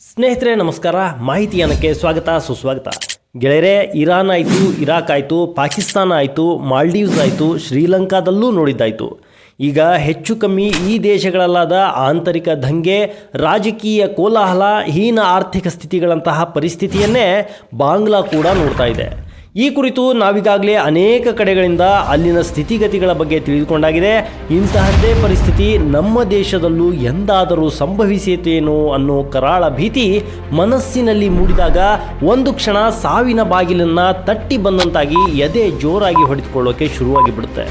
ಸ್ನೇಹಿತರೆ, ನಮಸ್ಕಾರ. ಮಾಹಿತಿ ಸ್ವಾಗತ, ಸುಸ್ವಾಗತ. ಗೆಳೆಯರೆ, ಇರಾನ್ ಆಯಿತು, ಇರಾಕ್ ಆಯಿತು, ಪಾಕಿಸ್ತಾನ ಆಯಿತು, ಮಾಲ್ಡೀವ್ಸ್ ಆಯಿತು, ಶ್ರೀಲಂಕಾದಲ್ಲೂ ನೋಡಿದ್ದಾಯಿತು. ಈಗ ಹೆಚ್ಚು ಕಮ್ಮಿ ಈ ದೇಶಗಳಲ್ಲಾದ ಆಂತರಿಕ ದಂಗೆ, ರಾಜಕೀಯ ಕೋಲಾಹಲ, ಹೀನ ಆರ್ಥಿಕ ಸ್ಥಿತಿಗಳಂತಹ ಪರಿಸ್ಥಿತಿಯನ್ನೇ ಬಾಂಗ್ಲಾ ಕೂಡ ನೋಡ್ತಾ ಇದೆ. ಈ ಕುರಿತು ನಾವೀಗಾಗಲೇ ಅನೇಕ ಕಡೆಗಳಿಂದ ಅಲ್ಲಿನ ಸ್ಥಿತಿಗತಿಗಳ ಬಗ್ಗೆ ತಿಳಿದುಕೊಂಡಾಗಿದೆ. ಇಂತಹದ್ದೇ ಪರಿಸ್ಥಿತಿ ನಮ್ಮ ದೇಶದಲ್ಲೂ ಎಂದಾದರೂ ಸಂಭವಿಸಿತೇನೋ ಅನ್ನೋ ಕರಾಳ ಭೀತಿ ಮನಸ್ಸಿನಲ್ಲಿ ಮೂಡಿದಾಗ ಒಂದು ಕ್ಷಣ ಸಾವಿನ ಬಾಗಿಲನ್ನು ತಟ್ಟಿ ಬಂದಂತಾಗಿ ಎದೆ ಜೋರಾಗಿ ಹೊಡೆದುಕೊಳ್ಳೋಕೆ ಶುರುವಾಗಿ ಬಿಡುತ್ತೆ.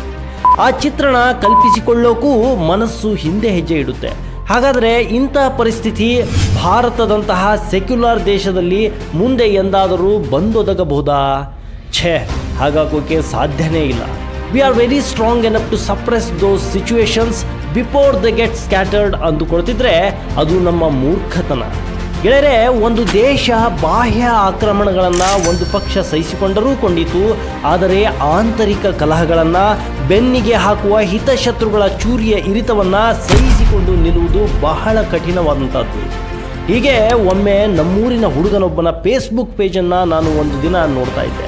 ಆ ಚಿತ್ರಣ ಕಲ್ಪಿಸಿಕೊಳ್ಳೋಕ್ಕೂ ಮನಸ್ಸು ಹಿಂದೆ ಹೆಜ್ಜೆ ಇಡುತ್ತೆ. ಹಾಗಾದರೆ ಇಂತಹ ಪರಿಸ್ಥಿತಿ ಭಾರತದಂತಹ ಸೆಕ್ಯುಲರ್ ದೇಶದಲ್ಲಿ ಮುಂದೆ ಎಂದಾದರೂ ಬಂದೊದಗಬಹುದಾ? ಛೇ, ಹಾಗಾಗೋಕೆ ಸಾಧ್ಯನೇ ಇಲ್ಲ. We are very strong enough to suppress those situations before the get scattered ಅಂದುಕೊಳ್ತಿದ್ರೆ ಅದು ನಮ್ಮ ಮೂರ್ಖತನ. ಗೆಳೆಯರೆ, ಒಂದು ದೇಶ ಬಾಹ್ಯ ಆಕ್ರಮಣಗಳನ್ನು ಒಂದು ಪಕ್ಷ ಸಹಿಸಿಕೊಂಡರೂ ಕೊಂಡಿತು, ಆದರೆ ಆಂತರಿಕ ಕಲಹಗಳನ್ನು, ಬೆನ್ನಿಗೆ ಹಾಕುವ ಹಿತಶತ್ರುಗಳ ಚೂರಿಯ ಇರಿತವನ್ನು ಸಹಿಸಿಕೊಂಡು ನಿಲ್ಲುವುದು ಬಹಳ ಕಠಿಣವಾದಂಥದ್ದು. ಹೀಗೆ ಒಮ್ಮೆ ನಮ್ಮೂರಿನ ಹುಡುಗನೊಬ್ಬನ ಫೇಸ್ಬುಕ್ ಪೇಜನ್ನು ನಾನು ಒಂದು ದಿನ ನೋಡ್ತಾ ಇದ್ದೆ.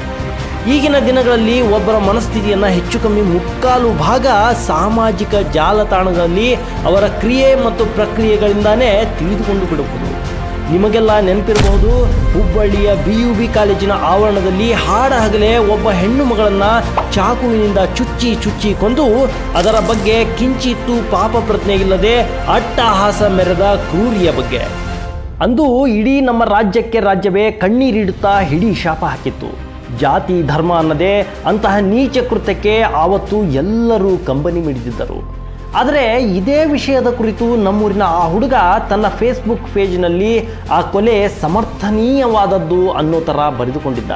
ಈಗಿನ ದಿನಗಳಲ್ಲಿ ಒಬ್ಬರ ಮನಸ್ಥಿತಿಯನ್ನು ಹೆಚ್ಚು ಕಮ್ಮಿ ಮುಕ್ಕಾಲು ಭಾಗ ಸಾಮಾಜಿಕ ಜಾಲತಾಣಗಳಲ್ಲಿ ಅವರ ಕ್ರಿಯೆ ಮತ್ತು ಪ್ರಕ್ರಿಯೆಗಳಿಂದಾನೇ ತಿಳಿದುಕೊಂಡು ಬಿಡಬಹುದು. ನಿಮಗೆಲ್ಲ ನೆನಪಿರಬಹುದು, ಹುಬ್ಬಳ್ಳಿಯ ಬಿ ಯು ಬಿ ಕಾಲೇಜಿನ ಆವರಣದಲ್ಲಿ ಹಾಡ ಹಗಲೇ ಒಬ್ಬ ಹೆಣ್ಣು ಮಗಳನ್ನು ಚಾಕುವಿನಿಂದ ಚುಚ್ಚಿ ಚುಚ್ಚಿ ಕೊಂದು ಅದರ ಬಗ್ಗೆ ಕಿಂಚಿತ್ತು ಪಾಪ ಪ್ರಜ್ಞೆ ಇಲ್ಲದೆ ಅಟ್ಟಹಾಸ ಮೆರೆದ ಕ್ರೂರಿಯ ಬಗ್ಗೆ. ಅಂದು ಇಡೀ ನಮ್ಮ ರಾಜ್ಯಕ್ಕೆ ರಾಜ್ಯವೇ ಕಣ್ಣೀರಿಡುತ್ತಾ ಹಿಡಿ ಶಾಪ ಹಾಕಿತ್ತು. ಜಾತಿ, ಧರ್ಮ ಅನ್ನದೇ ಅಂತಹ ನೀಚ ಕೃತ್ಯಕ್ಕೆ ಆವತ್ತು ಎಲ್ಲರೂ ಕಂಬನಿ ಮಿಡಿದಿದ್ದರು. ಆದರೆ ಇದೇ ವಿಷಯದ ಕುರಿತು ನಮ್ಮೂರಿನ ಆ ಹುಡುಗ ತನ್ನ ಫೇಸ್ಬುಕ್ ಪೇಜ್ನಲ್ಲಿ ಆ ಕೊಲೆ ಸಮರ್ಥನೀಯವಾದದ್ದು ಅನ್ನೋ ಥರ ಬರೆದುಕೊಂಡಿದ್ದ.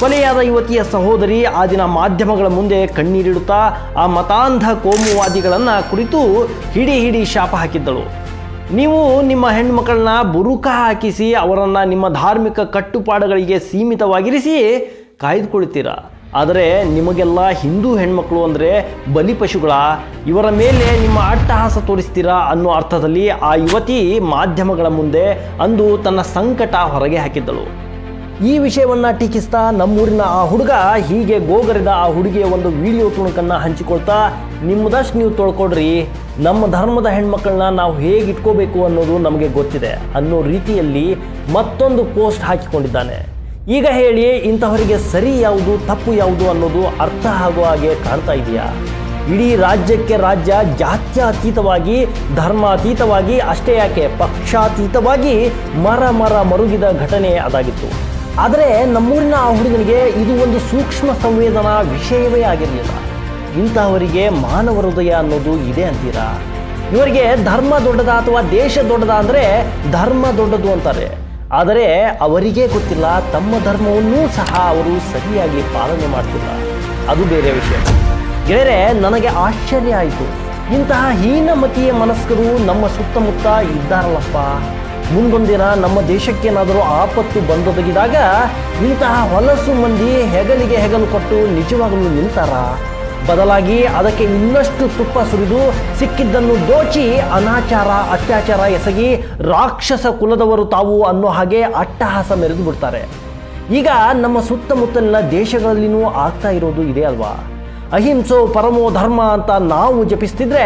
ಕೊಲೆಯಾದ ಯುವತಿಯ ಸಹೋದರಿ ಆ ದಿನ ಮಾಧ್ಯಮಗಳ ಮುಂದೆ ಕಣ್ಣೀರಿಡುತ್ತಾ ಆ ಮತಾಂಧ ಕೋಮುವಾದಿಗಳನ್ನು ಕುರಿತು ಹಿಡಿ ಹಿಡಿ ಶಾಪ ಹಾಕಿದ್ದಳು. ನೀವು ನಿಮ್ಮ ಹೆಣ್ಮಕ್ಕಳನ್ನ ಬುರುಕ ಹಾಕಿಸಿ ಅವರನ್ನು ನಿಮ್ಮ ಧಾರ್ಮಿಕ ಕಟ್ಟುಪಾಡುಗಳಿಗೆ ಸೀಮಿತವಾಗಿರಿಸಿ ಕಾಯ್ದುಕೊಳ್ತೀರಾ? ಆದರೆ ನಿಮಗೆಲ್ಲ ಹಿಂದೂ ಹೆಣ್ಮಕ್ಳು ಅಂದರೆ ಬಲಿಪಶುಗಳ ಇವರ ಮೇಲೆ ನಿಮ್ಮ ಅಟ್ಟಹಾಸ ತೋರಿಸ್ತೀರಾ ಅನ್ನೋ ಅರ್ಥದಲ್ಲಿ ಆ ಯುವತಿ ಮಾಧ್ಯಮಗಳ ಮುಂದೆ ಅಂದು ತನ್ನ ಸಂಕಟ ಹೊರಗೆ ಹಾಕಿದ್ದಳು. ಈ ವಿಷಯವನ್ನು ಟೀಕಿಸ್ತಾ ನಮ್ಮೂರಿನ ಆ ಹುಡುಗ ಹೀಗೆ ಗೋಗರಿದ ಆ ಹುಡುಗಿಯ ಒಂದು ವಿಡಿಯೋ ತುಣುಕನ್ನು ಹಂಚಿಕೊಳ್ತಾ, ನಿಮ್ಮದಷ್ಟು ನೀವು ತೊಳ್ಕೊಡ್ರಿ, ನಮ್ಮ ಧರ್ಮದ ಹೆಣ್ಮಕ್ಳನ್ನ ನಾವು ಹೇಗೆ ಇಟ್ಕೋಬೇಕು ಅನ್ನೋದು ನಮಗೆ ಗೊತ್ತಿದೆ ಅನ್ನೋ ರೀತಿಯಲ್ಲಿ ಮತ್ತೊಂದು ಪೋಸ್ಟ್ ಹಾಕಿಕೊಂಡಿದ್ದಾನೆ. ಈಗ ಹೇಳಿ, ಇಂತಹವರಿಗೆ ಸರಿ ಯಾವುದು, ತಪ್ಪು ಯಾವುದು ಅನ್ನೋದು ಅರ್ಥ ಆಗುವ ಹಾಗೆ ಕಾಣ್ತಾ ಇದೆಯಾ? ಇಡೀ ರಾಜ್ಯಕ್ಕೆ ರಾಜ್ಯ ಜಾತ್ಯತೀತವಾಗಿ, ಧರ್ಮಾತೀತವಾಗಿ, ಅಷ್ಟೇ ಯಾಕೆ ಪಕ್ಷಾತೀತವಾಗಿ ಮರ ಮರ ಮರುಗಿದ ಘಟನೆ ಅದಾಗಿತ್ತು. ಆದರೆ ನಮ್ಮೂರಿನ ಆ ಹುಡುಗನಿಗೆ ಇದು ಒಂದು ಸೂಕ್ಷ್ಮ ಸಂವೇದನಾ ವಿಷಯವೇ ಆಗಿರಲಿಲ್ಲ. ಇಂಥವರಿಗೆ ಮಾನವ ಹೃದಯ ಅನ್ನೋದು ಇದೆ ಅಂತೀರಾ? ಇವರಿಗೆ ಧರ್ಮ ದೊಡ್ಡದ ಅಥವಾ ದೇಶ ದೊಡ್ಡದ ಅಂದರೆ ಧರ್ಮ ದೊಡ್ಡದು ಅಂತಾರೆ. ಆದರೆ ಅವರಿಗೇ ಗೊತ್ತಿಲ್ಲ, ತಮ್ಮ ಧರ್ಮವನ್ನೂ ಸಹ ಅವರು ಸರಿಯಾಗಿ ಪಾಲನೆ ಮಾಡ್ತಿಲ್ಲ. ಅದು ಬೇರೆ ವಿಷಯ. ಗೆಳೆಯರೆ, ನನಗೆ ಆಶ್ಚರ್ಯ ಆಯಿತು. ಇಂತಹ ಹೀನಮತಿಯ ಮನಸ್ಕರು ನಮ್ಮ ಸುತ್ತಮುತ್ತ ಇದ್ದಾರಲ್ಲಪ್ಪ. ಮುಂದೊಂದಿನ ನಮ್ಮ ದೇಶಕ್ಕೇನಾದರೂ ಆಪತ್ತು ಬಂದೊದಗಿದಾಗ ಇಂತಹ ಹೊಲಸು ಮಂದಿ ಹೆಗಲಿಗೆ ಹೆಗಲು ಕೊಟ್ಟು ನಿಜವಾಗಲೂ ನಿಲ್ತಾರ ಬದಲಾಗಿ ಅದಕ್ಕೆ ಇನ್ನಷ್ಟು ತುಪ್ಪ ಸುರಿದು ಸಿಕ್ಕಿದ್ದನ್ನು ದೋಚಿ ಅನಾಚಾರ, ಅತ್ಯಾಚಾರ ಎಸಗಿ ರಾಕ್ಷಸ ಕುಲದವರು ತಾವು ಅನ್ನೋ ಹಾಗೆ ಅಟ್ಟಹಾಸ ಮೆರೆದು ಬಿಡ್ತಾರೆ. ಈಗ ನಮ್ಮ ಸುತ್ತಮುತ್ತಲಿನ ದೇಶಗಳಲ್ಲಿನೂ ಆಗ್ತಾ ಇರೋದು ಇದೆ ಅಲ್ವಾ? ಅಹಿಂಸೋ ಪರಮೋ ಧರ್ಮ ಅಂತ ನಾವು ಜಪಿಸ್ತಿದ್ರೆ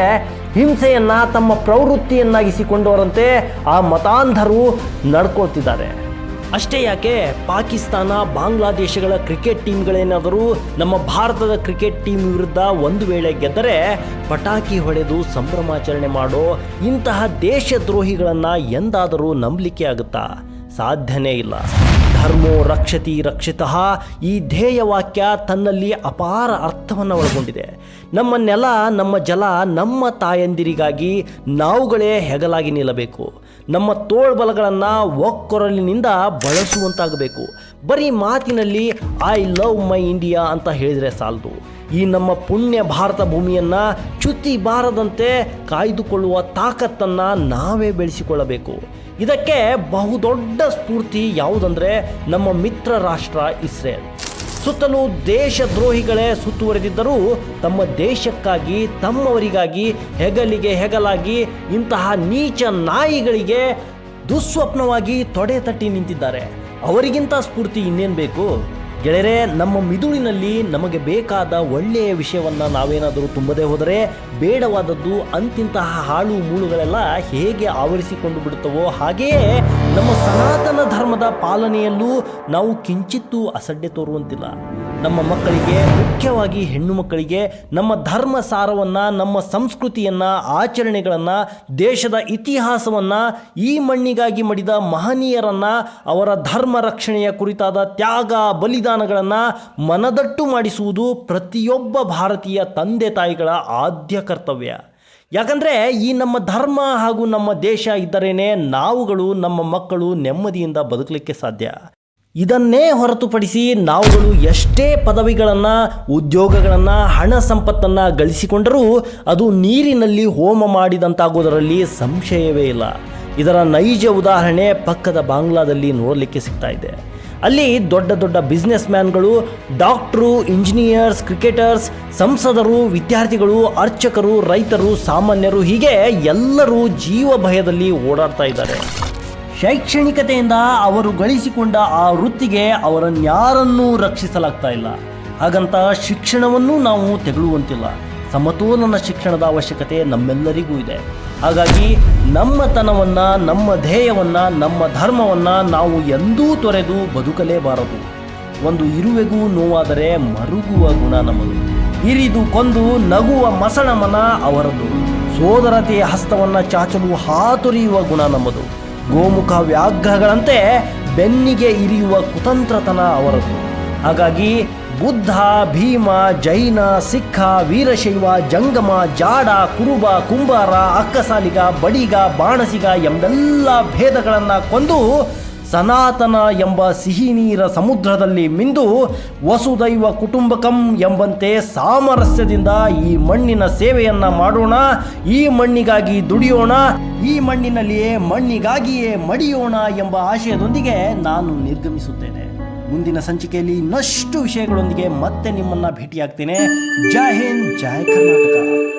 ಹಿಂಸೆಯನ್ನ ತಮ್ಮ ಪ್ರವೃತ್ತಿಯನ್ನಾಗಿಸಿಕೊಂಡವರಂತೆ ಆ ಮತಾಂಧರು ನಡ್ಕೊಳ್ತಿದ್ದಾರೆ. ಅಷ್ಟೇ ಯಾಕೆ ಪಾಕಿಸ್ತಾನ, ಬಾಂಗ್ಲಾದೇಶಗಳ ಕ್ರಿಕೆಟ್ ಟೀಮ್ಗಳೇನಾದರೂ ನಮ್ಮ ಭಾರತದ ಕ್ರಿಕೆಟ್ ಟೀಮ್ ವಿರುದ್ಧ ಒಂದು ವೇಳೆ ಗೆದ್ದರೆ ಪಟಾಕಿ ಹೊಡೆದು ಸಂಭ್ರಮಾಚರಣೆ ಮಾಡೋ ಇಂತಹ ದೇಶದ್ರೋಹಿಗಳನ್ನು ಎಂದಾದರೂ ನಂಬಲಿಕ್ಕೆ ಆಗುತ್ತಾ? ಸಾಧ್ಯನೇ ಇಲ್ಲ. ಧರ್ಮೋ ರಕ್ಷತಿ ರಕ್ಷಿತ. ಈ ಧ್ಯೇಯ ವಾಕ್ಯ ತನ್ನಲ್ಲಿ ಅಪಾರ ಅರ್ಥವನ್ನು ಒಳಗೊಂಡಿದೆ. ನಮ್ಮ ನೆಲ ನಮ್ಮ ಜಲ, ನಮ್ಮ ತಾಯಂದಿರಿಗಾಗಿ ನಾವುಗಳೇ ಹೆಗಲಾಗಿ ನಿಲ್ಲಬೇಕು. ನಮ್ಮ ತೋಳ್ಬಲಗಳನ್ನು ಒಕ್ಕೊರಲಿನಿಂದ ಬಳಸುವಂತಾಗಬೇಕು. ಬರೀ ಮಾತಿನಲ್ಲಿ, ಐ ಲವ್ ಮೈ ಇಂಡಿಯಾ ಅಂತ ಹೇಳಿದರೆ ಸಾಲದು. ಈ ನಮ್ಮ ಪುಣ್ಯ ಭಾರತ ಭೂಮಿಯನ್ನು ಚ್ಯುತಿ ಬಾರದಂತೆ ಕಾಯ್ದುಕೊಳ್ಳುವ ತಾಕತ್ತನ್ನು ನಾವೇ ಬೆಳೆಸಿಕೊಳ್ಳಬೇಕು. ಇದಕ್ಕೆ ಬಹುದೊಡ್ಡ ಸ್ಫೂರ್ತಿ ಯಾವುದಂದ್ರೆ ನಮ್ಮ ಮಿತ್ರ ರಾಷ್ಟ್ರ ಇಸ್ರೇಲ್. ಸುತ್ತಲೂ ದೇಶದ್ರೋಹಿಗಳೇ ಸುತ್ತುವರೆದಿದ್ದರೂ ತಮ್ಮ ದೇಶಕ್ಕಾಗಿ, ತಮ್ಮವರಿಗಾಗಿ, ಹೆಗಲಿಗೆ ಹೆಗಲಾಗಿ, ಇಂತಹ ನೀಚ ನಾಯಿಗಳಿಗೆ ದುಸ್ವಪ್ನವಾಗಿ ತೊಡೆ ತಟ್ಟಿ ನಿಂತಿದ್ದಾರೆ. ಅವರಿಗಿಂತ ಸ್ಫೂರ್ತಿ ಇನ್ನೇನು ಬೇಕು? ಗೆಳೆಯರೆ, ನಮ್ಮ ಮಿದುಳಿನಲ್ಲಿ ನಮಗೆ ಬೇಕಾದ ಒಳ್ಳೆಯ ವಿಷಯವನ್ನು ನಾವೇನಾದರೂ ತುಂಬದೇ ಹೋದರೆ, ಬೇಡವಾದದ್ದು ಅಂತಿಂತಹ ಹಾಳು ಮೂಳುಗಳೆಲ್ಲ ಹೇಗೆ ಆವರಿಸಿಕೊಂಡು ಬಿಡುತ್ತವೋ ಹಾಗೆಯೇ ನಮ್ಮ ಸನಾತನ ಧರ್ಮದ ಪಾಲನೆಯಲ್ಲೂ ನಾವು ಕಿಂಚಿತ್ತೂ ಅಸಡ್ಡೆ ತೋರುವಂತಿಲ್ಲ. ನಮ್ಮ ಮಕ್ಕಳಿಗೆ, ಮುಖ್ಯವಾಗಿ ಹೆಣ್ಣು ಮಕ್ಕಳಿಗೆ ನಮ್ಮ ಧರ್ಮ ಸಾರವನ್ನು, ನಮ್ಮ ಸಂಸ್ಕೃತಿಯನ್ನ, ಆಚರಣೆಗಳನ್ನ, ದೇಶದ ಇತಿಹಾಸವನ್ನು, ಈ ಮಣ್ಣಿಗಾಗಿ ಮಡಿದ ಮಹನೀಯರನ್ನು, ಅವರ ಧರ್ಮ ರಕ್ಷಣೆಯ ಕುರಿತಾದ ತ್ಯಾಗ ಬಲಿದಾನಗಳನ್ನ ಮನದಟ್ಟು ಮಾಡಿಸುವುದು ಪ್ರತಿಯೊಬ್ಬ ಭಾರತೀಯ ತಂದೆ ತಾಯಿಗಳ ಆದ್ಯ ಕರ್ತವ್ಯ. ಯಾಕಂದರೆ ಈ ನಮ್ಮ ಧರ್ಮ ಹಾಗೂ ನಮ್ಮ ದೇಶ ಇದ್ದರೇನೆ ನಾವುಗಳು ನಮ್ಮ ಮಕ್ಕಳು ನೆಮ್ಮದಿಯಿಂದ ಬದುಕಲಿಕ್ಕೆ ಸಾಧ್ಯ. ಇದನ್ನೇ ಹೊರತುಪಡಿಸಿ ನಾವುಗಳು ಎಷ್ಟೇ ಪದವಿಗಳನ್ನು, ಉದ್ಯೋಗಗಳನ್ನು, ಹಣ ಸಂಪತ್ತನ್ನು ಗಳಿಸಿಕೊಂಡರೂ ಅದು ನೀರಿನಲ್ಲಿ ಹೋಮ ಮಾಡಿದಂತಾಗೋದರಲ್ಲಿ ಸಂಶಯವೇ ಇಲ್ಲ. ಇದರ ನೈಜ ಉದಾಹರಣೆ ಪಕ್ಕದ ಬಾಂಗ್ಲಾದಲ್ಲಿ ನೋಡಲಿಕ್ಕೆ ಸಿಗ್ತಾ ಇದೆ. ಅಲ್ಲಿ ದೊಡ್ಡ ದೊಡ್ಡ ಬಿಸ್ನೆಸ್ ಮ್ಯಾನ್ಗಳು ಡಾಕ್ಟ್ರು ಇಂಜಿನಿಯರ್ಸ್ ಕ್ರಿಕೆಟರ್ಸ್ ಸಂಸದರು, ವಿದ್ಯಾರ್ಥಿಗಳು, ಅರ್ಚಕರು, ರೈತರು, ಸಾಮಾನ್ಯರು, ಹೀಗೆ ಎಲ್ಲರೂ ಜೀವ ಭಯದಲ್ಲಿ ಓಡಾಡ್ತಾ ಇದ್ದಾರೆ. ಶೈಕ್ಷಣಿಕತೆಯಿಂದ ಅವರು ಗಳಿಸಿಕೊಂಡ ಆ ವೃತ್ತಿಗೆ ಅವರನ್ಯಾರನ್ನೂ ರಕ್ಷಿಸಲಾಗ್ತಾ ಇಲ್ಲ. ಹಾಗಂತ ಶಿಕ್ಷಣವನ್ನು ನಾವು ತೆಗಳುವಂತಿಲ್ಲ. ಸಮತೋಲನ ಶಿಕ್ಷಣದ ಅವಶ್ಯಕತೆ ನಮ್ಮೆಲ್ಲರಿಗೂ ಇದೆ. ಹಾಗಾಗಿ ನಮ್ಮತನವನ್ನು, ನಮ್ಮ ಧ್ಯೇಯವನ್ನು, ನಮ್ಮ ಧರ್ಮವನ್ನು ನಾವು ಎಂದೂ ತೊರೆದು ಬದುಕಲೇಬಾರದು. ಒಂದು ಇರುವೆಗೂ ನೋವಾದರೆ ಮರುಗುವ ಗುಣ ನಮ್ಮದು. ಇರಿದು ಕೊಂದು ನಗುವ ಮಸಣಮನ ಅವರದು. ಸೋದರತೆಯ ಹಸ್ತವನ್ನ ಚಾಚಲು ಹಾತೊರೆಯುವ ಗುಣ ನಮ್ಮದು. ಗೋಮುಖ ವ್ಯಾಘ್ರಗಳಂತೆ ಬೆನ್ನಿಗೆ ಇರಿಯುವ ಕುತಂತ್ರತನ ಅವರದು. ಹಾಗಾಗಿ ಬುದ್ಧ, ಭೀಮ, ಜೈನ ಸಿಖ ವೀರಶೈವ, ಜಂಗಮ, ಜಾಡ, ಕುರುಬ, ಕುಂಬಾರ, ಅಕ್ಕಸಾಲಿಗ, ಬಡಿಗ, ಬಾಣಸಿಗ ಎಂಬೆಲ್ಲ ಭೇದಗಳನ್ನು ಕೊಂದು ಸನಾತನ ಎಂಬ ಸಿಹಿ ನೀರ ಸಮುದ್ರದಲ್ಲಿ ಮಿಂದು ವಸುದೈವ ಕುಟುಂಬಕಂ ಎಂಬಂತೆ ಸಾಮರಸ್ಯದಿಂದ ಈ ಮಣ್ಣಿನ ಸೇವೆಯನ್ನ ಮಾಡೋಣ, ಈ ಮಣ್ಣಿಗಾಗಿ ದುಡಿಯೋಣ, ಈ ಮಣ್ಣಿನಲ್ಲಿಯೇ ಮಣ್ಣಿಗಾಗಿಯೇ ಮಡಿಯೋಣ ಎಂಬ ಆಶಯದೊಂದಿಗೆ ನಾನು ನಿರ್ಗಮಿಸುತ್ತೇನೆ. ಮುಂದಿನ ಸಂಚಿಕೆಯಲ್ಲಿ ಇನ್ನಷ್ಟು ವಿಷಯಗಳೊಂದಿಗೆ ಮತ್ತೆ ನಿಮ್ಮನ್ನ ಭೇಟಿಯಾಗ್ತೇನೆ. ಜೈ ಹಿಂದ್ ಜೈ ಕರ್ನಾಟಕ.